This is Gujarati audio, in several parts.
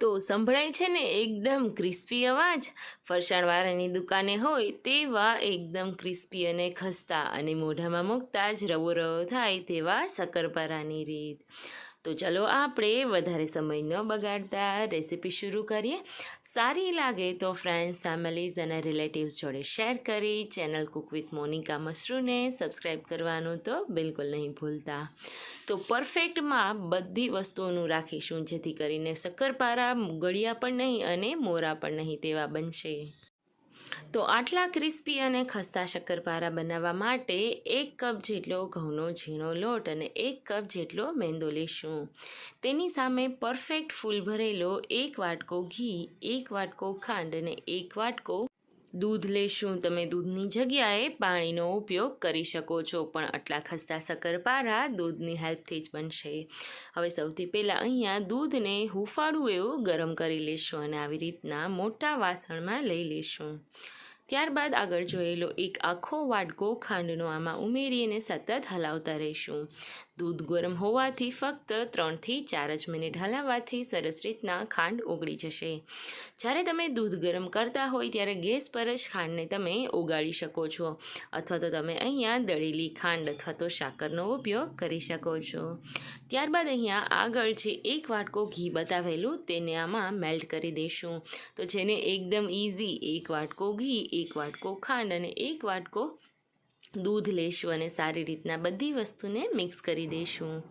તો સંભળાય છે ને એકદમ ક્રિસ્પી અવાજ? ફરસાણવાળાની દુકાને હોય તેવા એકદમ ક્રિસ્પી અને ખસ્તા અને મોઢામાં મૂકતા જ રવો રવો થાય તેવા શક્કરપારાની રીત. તો ચલો આપણે વધારે સમય ન બગાડતા રેસીપી શરૂ કરીએ. સારી લાગે તો ફ્રેન્ડ્સ ફેમિલીઝ અને રિલેટિવ્સ જોડે શેર કરી ચેનલ કુક વિથ મોનિકા મશરૂને સબસ્ક્રાઈબ કરવાનું તો બિલકુલ નહીં ભૂલતા. તો પરફેક્ટમાં બધી વસ્તુઓનું રાખીશું જેથી કરીને શક્કરપારા ગળ્યા પણ નહીં અને મોરા પણ નહીં તેવા બનશે. તો આટલા ક્રિસ્પી અને ખસ્તા શક્કરપારા બનાવવા માટે એક કપ જેટલો ઘઉંનો ઝીણો લોટ અને એક કપ જેટલો મેંદો લેશું. તેની સામે પરફેક્ટ ફૂલ ભરેલો એક વાટકો ઘી, એક વાટકો ખાંડ અને એક વાટકો દૂધ લેશું, તમે દૂધની જગ્યાએ પાણીનો ઉપયોગ કરી શકો છો, પણ આટલા ખસ્તા શક્કરપારા દૂધની હેલ્પથી જ બનશે. હવે સૌથી પહેલાં અહીંયા દૂધને હુંફાળું એવું ગરમ કરી લેશું અને આવી રીતના મોટા વાસણમાં લઈ લેશું. ત્યારબાદ આગળ જોયેલો એક આખો વાટકો ખાંડનો આમાં ઉમેરીને સતત હલાવતા રહીશું. દૂધ ગરમ હોવાથી ફક્ત ત્રણથી ચાર જ મિનિટ હલાવવાથી સરસ રીતના ખાંડ ઓગળી જશે. જ્યારે તમે દૂધ ગરમ કરતા હોય ત્યારે ગેસ પર જ ખાંડને તમે ઓગાળી શકો છો. અથવા તો તમે અહીંયા દળેલી ખાંડ અથવા તો સાકરનો ઉપયોગ કરી શકો છો. ત્યારબાદ અહીંયા આગળ જે એક વાટકો ઘી બતાવેલું તેને આમાં મેલ્ટ કરી દઈશું તો જેને એકદમ ઇઝી એક વાટકો ઘી એક વાટકો ખાંડ અને એક વાટકો દૂધ લેશું અને સારી રીતના બધી વસ્તુને મિક્સ કરી દઈશું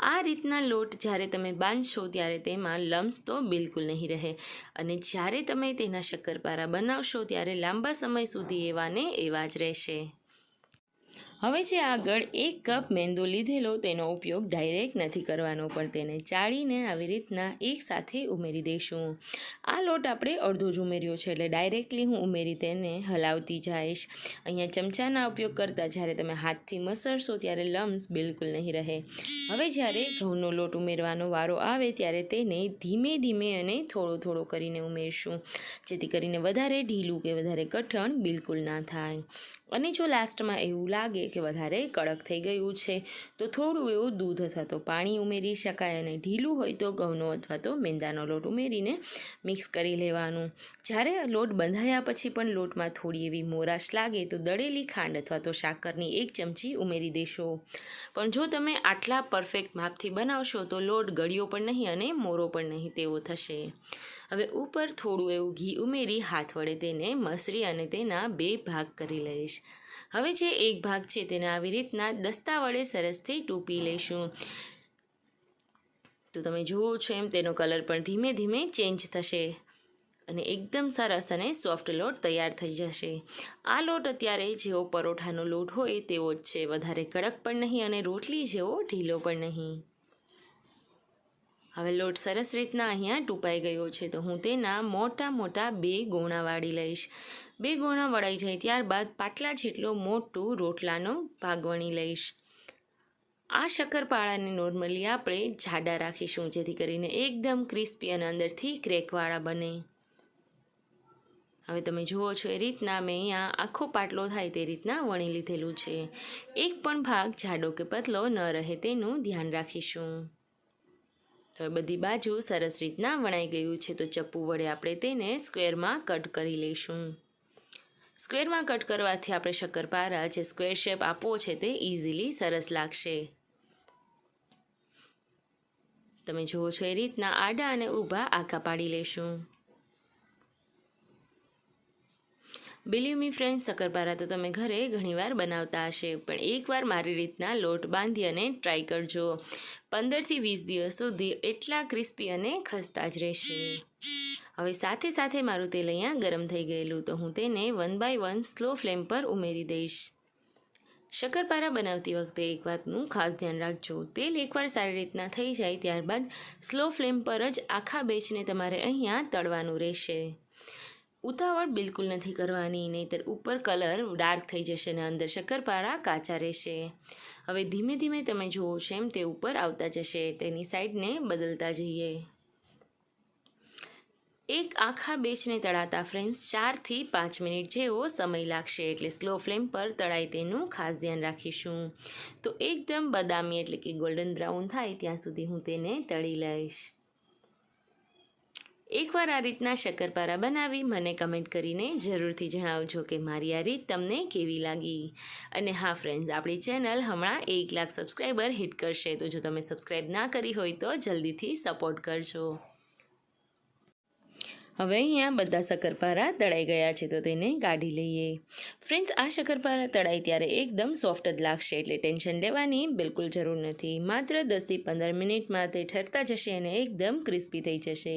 આ રીતના લોટ જ્યારે તમે બાંધશો ત્યારે તેમાં લમ્સ તો બિલકુલ નહીં રહે. અને જ્યારે તમે તેના શક્કરપારા બનાવશો ત્યારે લાંબા સમય સુધી એવાને એવા જ રહેશે. હવે જે આગળ એક કપ મેંદો લીધેલો તેનો ઉપયોગ ડાયરેક્ટ નથી કરવાનો, પણ તેને ચાળીને આવી રીતના એકસાથે ઉમેરી દઈશું. આ લોટ આપણે અડધો જ ઉમેર્યો છે, એટલે ડાયરેક્ટલી હું ઉમેરી તેને હલાવતી જઈશ. અહીંયા ચમચાના ઉપયોગ કરતાં જ્યારે તમે હાથથી મસળશો ત્યારે લમ્સ બિલકુલ નહીં રહે. હવે જ્યારે ઘઉંનો લોટ ઉમેરવાનો વારો આવે ત્યારે તેને ધીમે ધીમે અને થોડો થોડો કરીને ઉમેરશું, જેથી કરીને વધારે ઢીલું કે વધારે કઠણ બિલકુલ ના થાય. અને જો લાસ્ટમાં એવું લાગે કે વધારે કડક થઈ ગયું છે, તો થોડું એવું દૂધ અથવા તો પાણી ઉમેરી શકાય અને ઢીલું હોય તો ઘઉંનો અથવા તો મેંદાનો લોટ ઉમેરીને મિક્સ કરી લેવાનું. જ્યારે લોટ બંધાયા પછી પણ લોટમાં થોડી એવી મોરાશ લાગે તો દળેલી ખાંડ અથવા તો સાકરની એક ચમચી ઉમેરી દેશો. પણ જો તમે આટલા પરફેક્ટ માપથી બનાવશો તો લોટ ગળ્યો પણ નહીં અને મોરો પણ નહીં તેવો થશે. હવે ઉપર થોડું એવું ઘી ઉમેરી હાથ વડે તેને મસરી અને તેના બે ભાગ કરી લઈશ. હવે જે એક ભાગ છે તેને આવી રીતના દસ્તા વડે સરસથી ટૂપી લઈશું તો તમે જુઓ છો એમ તેનો કલર પણ ધીમે ધીમે ચેન્જ થશે અને એકદમ સરસ અને સોફ્ટ લોટ તૈયાર થઈ જશે. આ લોટ અત્યારે જેવો પરોઠાનો લોટ હોય તેવો જ છે. વધારે કડક પણ નહીં અને રોટલી જેવો ઢીલો પણ નહીં. હવે લોટ સરસ રીતના અહીંયા ટૂંપાઈ ગયો છે, તો હું તેના મોટા મોટા બે ગોણા વાળી લઈશ. બે ગોણા વળાઈ જાય ત્યારબાદ પાટલા જેટલો મોટું રોટલાનો ભાગ વણી લઈશ. આ શક્કરપાળાને નોર્મલી આપણે જાડા રાખીશું, જેથી કરીને એકદમ ક્રિસ્પી અને અંદરથી ક્રેકવાળા બને. હવે તમે જુઓ છો એ રીતના મેં અહીંયા આખો પાટલો થાય તે રીતના વણી લીધેલું છે. એક પણ ભાગ જાડો કે પતલો ન રહે તેનું ધ્યાન રાખીશું. હવે બધી બાજુ સરસ રીતના વણાઈ ગયું છે, તો ચપ્પુ વડે આપણે તેને સ્ક્વેરમાં કટ કરી લઈશું. સ્ક્વેરમાં કટ કરવાથી આપણે શક્કરપારા જે સ્ક્વેર શેપ આપવો છે તે ઇઝીલી સરસ લાગશે. તમે જુઓ છો એ રીતના આડા અને ઊભા આખા પાડી લેશું બિલીવ મી ફ્રેન્ડ શક્કરપારા તો તમે ઘરે ઘણીવાર બનાવતા હશે, પણ એકવાર મારી રીતના લોટ બાંધી અને ટ્રાય કરજો. પંદરથી વીસ દિવસ સુધી એટલા ક્રિસ્પી અને ખસ્તા જ રહેશે. હવે સાથે સાથે મારું તેલ અહીંયા ગરમ થઈ ગયેલું, તો હું તેને one by one slow flame પર ઉમેરી દઈશ. શક્કરપારા બનાવતી વખતે એક વાતનું ખાસ ધ્યાન રાખજો. તેલ એકવાર સારી રીતના થઈ જાય, ત્યારબાદ સ્લો ફ્લેમ પર જ આખા બેચને તમારે અહીંયા તળવાનું રહેશે. ઉતાવળ બિલકુલ નથી કરવાની, નહીંતર ઉપર કલર ડાર્ક થઈ જશે અને અંદર શક્કરપારા કાચા રહેશે. હવે ધીમે ધીમે તમે જુઓ છો એમ તે ઉપર આવતા જશે, તેની સાઈડને બદલતા જઈએ. એક આખા બેચને તળાતા ફ્રેન્ડ્સ, ચારથી પાંચ મિનિટ જેવો સમય લાગશે, એટલે સ્લો ફ્લેમ પર તળાય તેનું ખાસ ધ્યાન રાખીશું. તો એકદમ બદામી એટલે કે ગોલ્ડન બ્રાઉન થાય ત્યાં સુધી હું તેને તળી લઈશ. એકવાર આ રીતના શક્કરપારા બનાવી મને કમેન્ટ કરીને જરૂરથી જણાવજો કે મારી આ રીત તમને કેવી લાગી. અને હા ફ્રેન્ડ્સ આપણી ચેનલ હમણાં એક લાખ સબસ્ક્રાઈબર હિટ કરશે. તો જો તમે સબસ્ક્રાઈબ ના કરી હોય તો જલ્દીથી સપોર્ટ કરજો. હવે અહીંયા બધા શક્કરપારા તળાઈ ગયા છે, તો તેને કાઢી લઈએ. ફ્રેન્ડ્સ આ શક્કરપારા તળાઈ ત્યારે એકદમ સોફ્ટ જ લાગશે, એટલે ટેન્શન લેવાની બિલકુલ જરૂર નથી. માત્ર દસથી પંદર મિનિટમાં તે ઠરતા જશે અને એકદમ ક્રિસ્પી થઈ જશે.